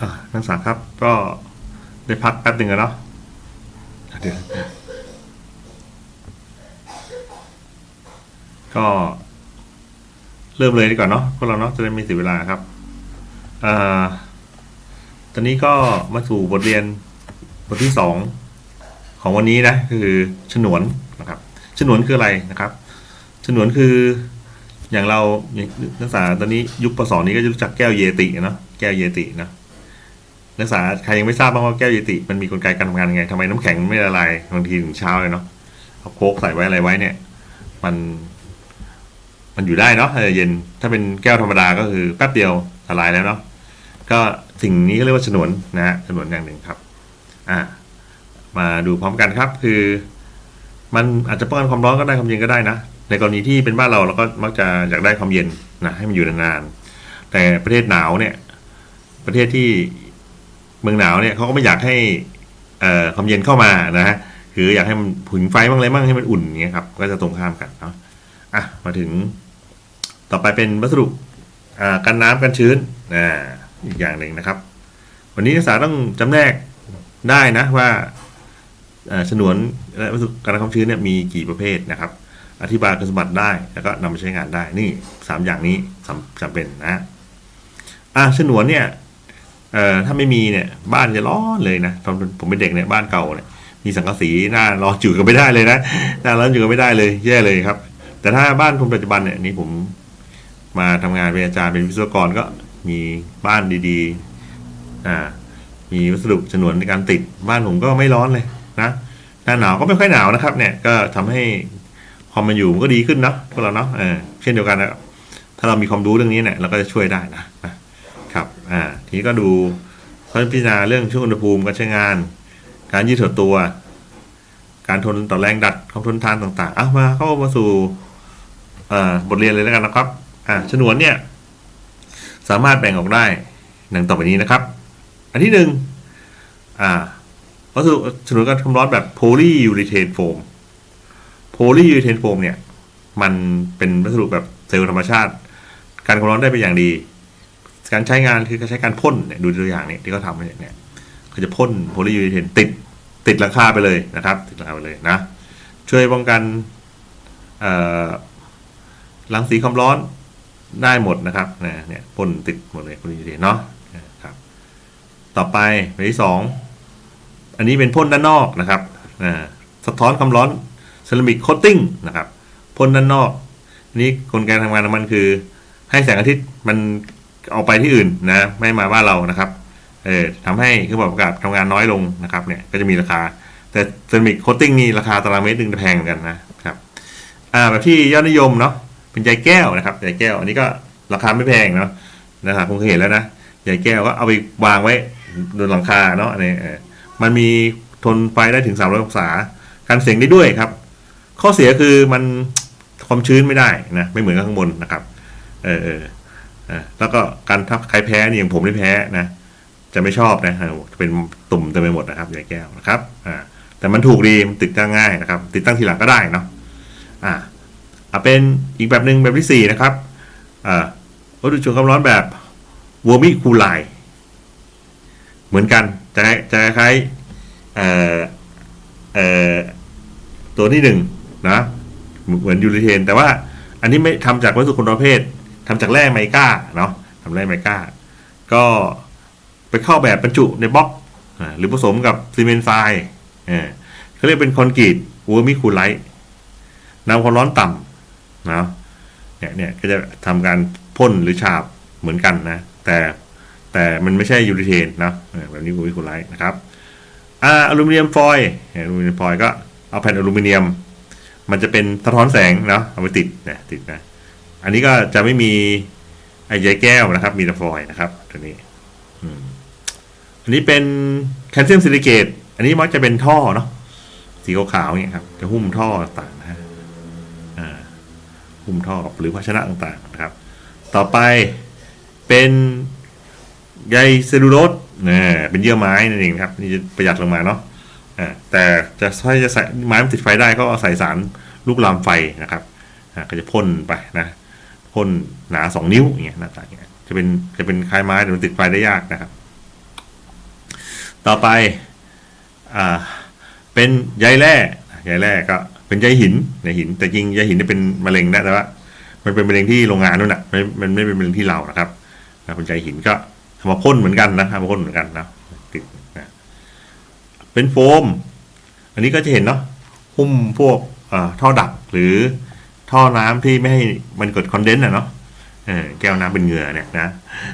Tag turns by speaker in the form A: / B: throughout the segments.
A: อ่านักศึกษาครับ ก็ได้พักแป๊บหนึ่งแล้วเนาะเดี๋ยวก็เริ่มเลยดีกว่าเนาะพวกเราเนาะจะได้ม่เสียเวลาครับอ่าตอนนี้ก็มาสู่บทเรียนบทที่สองของวันนี้นะ คือฉนวนนะครับฉนวนคืออะไรนะครับฉนวนคืออย่างเราอย่างนักศึกษาตอนนี้ยุคปศนี้ก็จะรู้จักแก้วเยติเนาะแก้วเยตินะ นักศึกษาใครยังไม่ทราบบ้างว่าแก้วเยติ มันมีกลไกการทำงานยังไงทำไมน้ำแข็งไม่ละลายบางทีถึงเช้าเลยเนาะเอาโค้กใส่ไว้อะไรไว้เนี่ย มัน มันอยู่ได้เนาะเออเย็น ถ้าเป็นแก้วธรรมดาก็คือแป๊บเดียวละลายแล้วเนาะก็สิ่งนี้ก็เรียกว่าฉนวนนะฮะฉนวนอย่างหนึ่งครับ อ่า มาดูพร้อมกันครับ คือ มันอาจจะป้องกันความร้อนก็ได้ความเย็นก็ได้นะในกรณีที่เป็นบ้านเราเราก็มักจะอยากได้ความเย็นนะให้มันอยู่นานๆแต่ประเทศหนาวเนี่ย ประเทศที่ เมืองหนาวเนี่ยเขาก็ไม่อยากให้เอ่อความเย็นเข้ามานะฮะคืออยากให้มันผึงไฟบ้างอะไรบ้างให้มันอุ่นอย่างเงี้ยครับก็จะตรงข้ามกันเนาะอะมาถึง ต่อไปเป็นวัสดุอ่ากันน้ำกันชื้นอ่าอีกอย่างหนึ่งนะครับ วันนี้นักศึกษาต้องจำแนกได้นะว่าอ่อฉนวนและวัสดุกันความชื้นเนี่ยมีกี่ประเภทนะครับ อธิบายคุณสมบัติได้แล้วก็นำไปใช้งานได้นี่สามอย่างนี้สำจำเป็นนะอะฉนวนเนี่ย เอ่อถ้าไม่มีเนี่ย บ้านจะร้อนเลยนะตอนผมเป็นเด็กเนี่ยบ้านเก่าเนี่ยมีสังกะสีหน้าร้อนอยู่กันไม่ได้เลยนะหน้าร้อนอยู่กันไม่ได้เลยแย่เลยครับ แต่ถ้าบ้านคนปัจจุบันเนี่ยนี่ผมมาทำงานเป็นอาจารย์เป็นวิศวกรก็มีบ้านดีๆอ่ามีวัสดุฉนวนในการติดบ้านผมก็ไม่ร้อนเลยนะหน้าหนาวก็ไม่ค่อยหนาวนะครับ เนี่ยก็ทำให้ความมันอยู่มันก็ดีขึ้นเนาะพวกเราเนาะเออเช่นเดียวกันนะถ้าเรามีความรู้เรื่องนี้เนี่ยเราก็จะช่วยได้นะนะ อ่าทีนี้ก็ดูเขาพิจารณาเรื่องช่วงอุณหภูมิการใช้งาน การยืดหดตัว การทนต่อแรงดัดความทนทานต่างๆ เอามาเข้ามาสู่บทเรียนเลยแล้วกันนะครับ อ่าฉนวนเนี่ย สามารถแบ่งออกได้ดังต่อไปนี้นะครับ อันที่หนึ่งอ่าวัสดุฉนวนการความร้อนแบบโพลียูริเทนโฟมโพลียูริเทนโฟมเนี่ย มันเป็นวัสดุแบบเซลล์ธรรมชาติ การความร้อนได้เป็นอย่างดี การใช้งานคือการใช้การพ่นเนี่ยดูตัวอย่างเนี่ยที่เขาทำเนี่ยเนี่ยเขาจะพ่นโพลียูริเทนติดติดหลังคาไปเลยนะครับ ติดหลังคาไปเลยนะ ช่วยป้องกันรังสีความร้อนได้หมดนะครับนะเนี่ยพ่นติดหมดเลยคุณยูเดเนาะครับ ต่อไปแบบที่สองอันนี้เป็นพ่นด้านนอกนะครับสะท้อนความร้อนเซรามิกโคตติ้งนะครับพ่นด้านนอก นี้กลไกทำงานของมันคือ ให้แสงอาทิตย์มัน ออกไปที่อื่นนะ ไม่มาบ้านเรานะครับเออทำให้เครื่องปรับอากาศทำงานน้อยลงนะครับเนี่ยก็จะมีราคา แต่เซรามิกโคตติ้งนี่ราคาตารางเมตรหนึ่งจะแพงเหมือนกันนะครับอ่าแบบที่ยอดนิยมเนาะเป็นใยแก้วนะครับใยแก้ว อันนี้ก็ราคาไม่แพงเนาะนะครับคงเคยเห็นแล้วนะใยแก้วก็เอาไปวางไว้บนหลังคาเนาะอันนี้เออมันมีทนไฟได้ถึง 300องศากันเสียงได้ด้วยครับ ข้อเสียคือมันความชื้นไม่ได้นะไม่เหมือนกับข้างบนนะครับ เออ แล้วก็การถ้าใครแพ้นี่อย่างผมที่แพ้นะ จะไม่ชอบนะจะเป็นตุ่มเต็มไปหมดนะครับใยแก้วนะครับอ่าแต่มันถูกดีมันติดตั้งง่ายนะครับ ติดตั้งทีหลังก็ได้เนาะอ่าอ่าเป็นอีกแบบหนึ่งแบบที่สี่นะครับอ่าวัตถุชนความร้อนแบบวอร์มิคูไลเหมือนกันจะจะคล้ายๆเอ่อเอ่อตัวที่หนึ่งนะเหมือนยูริเทน แต่ว่าอันนี้ไม่ทำจากวัสดุคนประเภท ทำจากแร่ไมก้าเนาะทำแร่ไมก้า ก็ไปเข้าแบบบรรจุในบล็อกหรือผสมกับซีเมนต์ทรายเออเขาเรียกเป็นคอนกรีตวอร์มิคูไลท์นำความร้อนต่ำนะเนี่ยเนี่ยก็จะทำการพ่นหรือฉาบเหมือนกันนะ แต่แต่มันไม่ใช่ยูริเทนนะแบบนี้วอร์มิคูไลท์นะครับอ่าอลูมิเนียมฟอยล์อลูมิเนียมฟอยล์ก็เอาแผ่นอลูมิเนียม มันจะเป็นสะท้อนแสงเนาะเอาไปติดนะติดนะ อันนี้ก็จะไม่มีไอ้ใยแก้วนะครับ มีแต่ฟอยนะครับ ตัวนี้อันนี้เป็นแคลเซียมซิลิเกตอันนี้มักจะเป็นท่อเนาะสีขาวๆเนี่ยครับ จะหุ้มท่อต่างๆนะฮะหุ้มท่อหรือภาชนะต่างๆนะครับ ต่อไปเป็นใยเซลลูโลสนะเป็นเยื่อไม้นั่นเองครับ นี่จะประหยัดลงมาเนาะแต่จะถ้าจะใส่ไม้มันติดไฟได้ก็เอาใส่สารลูกลามไฟนะครับก็จะพ่นไปนะ พ่นหนาสองนิ้วอย่างเงี้ยหน้าตาอย่างเงี้ยจะเป็นจะเป็นคล้ายไม้แต่มันติดไฟได้ยากนะครับ ต่อไปอ่าเป็นใยแร่ใยแร่ก็เป็นใยหินใยหิน แต่จริงใยหินเนี่ยเป็นมะเร็งนะแต่ว่า มันเป็นมะเร็งที่โรงงานนู่นน่ะไม่มันไม่เป็นมะเร็งที่เรานะครับนะเป็นใยหินก็ทำมาพ่นเหมือนกันนะทำมาพ่นเหมือนกันนะติดนะเป็นโฟม อันนี้ก็จะเห็นเนาะหุ้มพวกท่อดักหรือ ท่อน้ำที่ไม่ให้มันเกิดคอนเดนส์อะเนาะแก้วน้ำเป็นเหงื่อเนี่ยนะ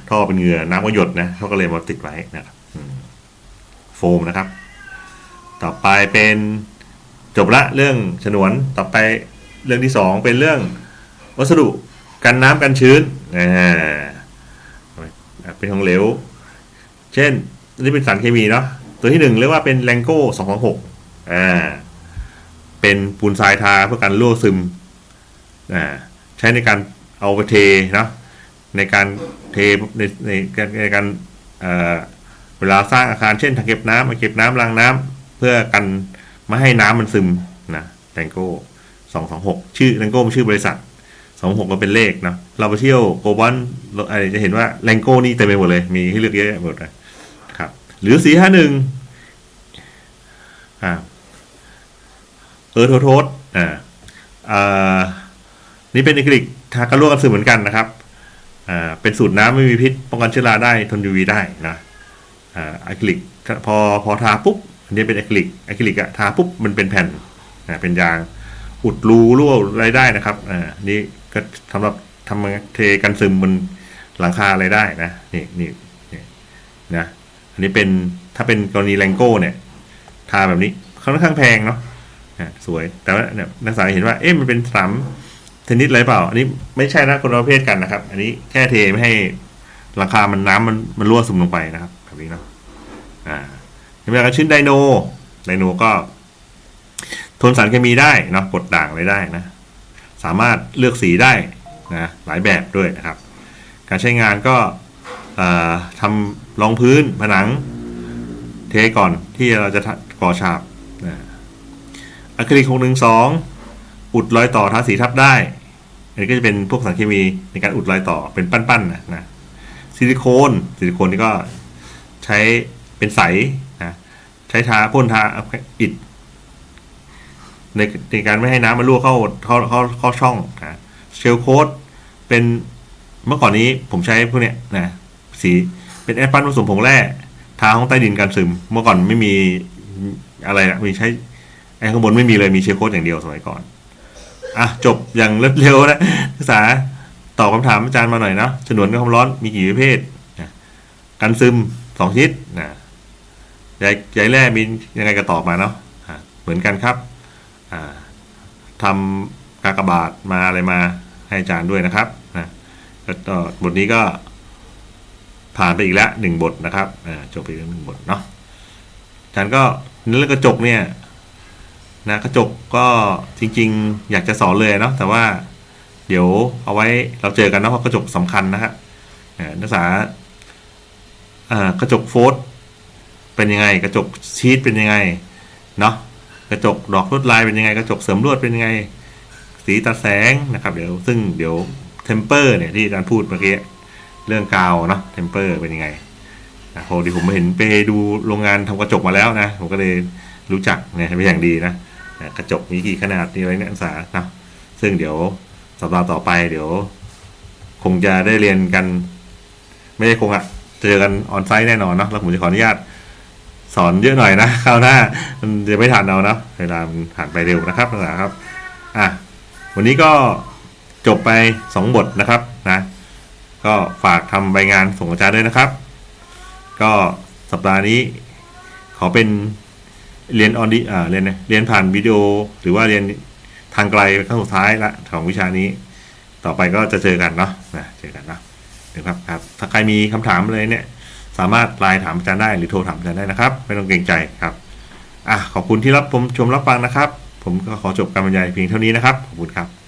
A: ท่อเป็นเหงื่อน้ำก็หยดนะเขาก็เลยมาติดไว้นะครับโฟมนะครับ ต่อไปเป็นจบละเรื่องฉนวนต่อไปเรื่องที่สองเป็นเรื่องวัสดุกันน้ำกันชื้นเป็นของเหลว เช่นอันนี้เป็นสารเคมีเนาะตัวที่หนึ่งเรียกว่าเป็นแรงโก้สองสองหกอ่าเป็นปูนทรายทาเพื่อการรั่วซึม ใช้ในการเอาไปเทนะในการเทในในการในการเเวลาสร้างอาคารเช่นถังเก็บน้ำมาเก็บน้ำรางน้ำเพื่อกันไม่ให้น้ำมันซึมนะแรงโก้สองสองหกชื่อแรงโก้มันชื่อบริษัทสองหกก็เป็นเลขนะเราไปเที่ยวโกบอนอะไรจะเห็นว่าแรงโก้นี่เต็มไปหมดเลย มีให้เลือกเยอะแยะหมดเลยครับ หรือสี่ห้าหนึ่งอ่าเออโทโทษอ่าอ่า นี่เป็นอะคริลิกทากระลวกกันซึมเหมือนกันนะครับอ่าเป็นสูตรน้ำไม่มีพิษป้องกันเชื้อราได้ทน UV ได้นะอ่าอะคริลิกพอพอทาปุ๊บอันนี้เป็นอะคริลิกอะคริลิกอะทาปุ๊บมันเป็นแผ่นอ่าเป็นยางอุดรูรั่วอะไรได้นะครับอ่านี่ก็สำหรับทำเทกันซึมบนหลังคาอะไรได้นะนี่นี่นี่นะอันนี้เป็นถ้าเป็นกรณีแรงโก้เนี่ย ทาแบบนี้ค่อนข้างแพงเนาะอ่าสวยแต่ว่าเนี่ยนักศึกษาเห็นว่าเอ๊ะมันเป็นสาม เทนนิสอะไรเปล่า อันนี้ไม่ใช่นะคนประเภทกันนะครับ อันนี้แค่เทไม่ให้หลังคามันน้ำมันมันรั่วซึมลงไปนะครับ แบบนี้เนาะอ่าในเวลาการชื้นไดโนไดโนก็ ทนสารเคมีได้เนาะกดด่างอะไรได้นะ สามารถเลือกสีได้นะหลายแบบด้วยนะครับ การใช้งานก็อทำรองพื้นผนัง เทก่อนที่เราจะก่อฉาบนะอะคริลิก612อุ อุดรอยต่อทาสีทับได้อันนี้ก็จะเป็นพวกสารเคมีในการอุดรอยต่อเป็นปั้นๆนะนะซิลิโคนซิลิโคนนี่ก็ใช้เป็นใสนะใช้ทาพ่นทาอิดในในการไม่ให้น้ำมันรั่วเข้าเข้าเข้าเข้าช่องนะเชลโคดเป็นเมื่อก่อนนี้ผมใช้พวกเนี้ยนะสีเป็นแอสปันผสมผงแร่ทาห้องใต้ดินการซึม เมื่อก่อนไม่มีอะไรนะมีใช้ไอ้ข้างบนไม่มีเลยมีเชลโคดอย่างเดียวสมัยก่อน อะจบอย่างรวดเร็วนะนักศึกษาตอบคำถามอาจารย์มาหน่อยเนาะฉนวนกับความร้อนมีกี่ประเภทนะกันซึมสองชนิดนะใยใยแร่มียังไงก็ตอบมาเนาะะเหมือนกันครับอ่าทำกากบาทมาอะไรมาให้อาจารย์ด้วยนะครับนะก็บทนี้ก็ผ่านไปอีกแล้วหนึ่งบทนะครับอ่าจบไปแล้วหนึ่งบทเนาะอาจารย์ก็นเรื่องกระจกเนี่ย นะกระจกก็จริง ๆ อยากจะสอนเลยเนาะแต่ว่าเดี๋ยวเอาไว้เราเจอกันเนาะเพราะกระจกสำคัญนะฮะนักศึกษากระจกโฟลต์เป็นยังไง กระจกชีตเป็นยังไงเนาะกระจกดอกลวดลายเป็นยังไง กระจกเสริมลวดเป็นยังไง สีตัดแสงนะครับ เดี๋ยวซึ่งเดี๋ยวเทมเปอร์เนี่ยที่อาจารย์พูดเมื่อกี้เรื่องกาวเนาะเทมเปอร์เป็นยังไงนะพอดีผมเห็นไปดูโรงงานทำกระจกมาแล้วนะ ผมก็เลยรู้จักเนี่ยเป็นอย่างดีนะ กระจกมีกี่ขนาดนี่อะไรเนี่ยนักศึกษานะซึ่งเดี๋ยวสัปดาห์ต่อไปเดี๋ยว คงจะได้เรียนกัน ไม่ใช่คงอะเจอกันออนไซต์แน่นอนเนาะแล้วผมจะขออนุญาตสอนเยอะหน่อยนะคราวหน้ามันจะไม่ทันเอาเนาะเวลาผ่านไปเร็วนะครับนักศึกษาครับอะวันนี้ก็จบไปสองบทนะครับนะก็ฝากทำใบงานส่งอาจารย์ด้วยนะครับ ก็สัปดาห์นี้ขอเป็น เรียนออนดีอ่าเรียนนะเรียนผ่านวิดีโอ หรือว่าเรียนทางไกลขั้นสุดท้ายละของวิชานี้ ต่อไปก็จะเจอกันเนาะนะเจอกันนะนะครับครับ ถ้าใครมีคำถามอะไรเนี่ย สามารถไลน์ถามอาจารย์ได้หรือโทรถามอาจารย์ได้นะครับ ไม่ต้องเกรงใจครับอะขอบคุณที่รับผมชมรับฟังนะครับ ผมก็ขอจบการบรรยายเพียงเท่านี้นะครับขอบคุณครับ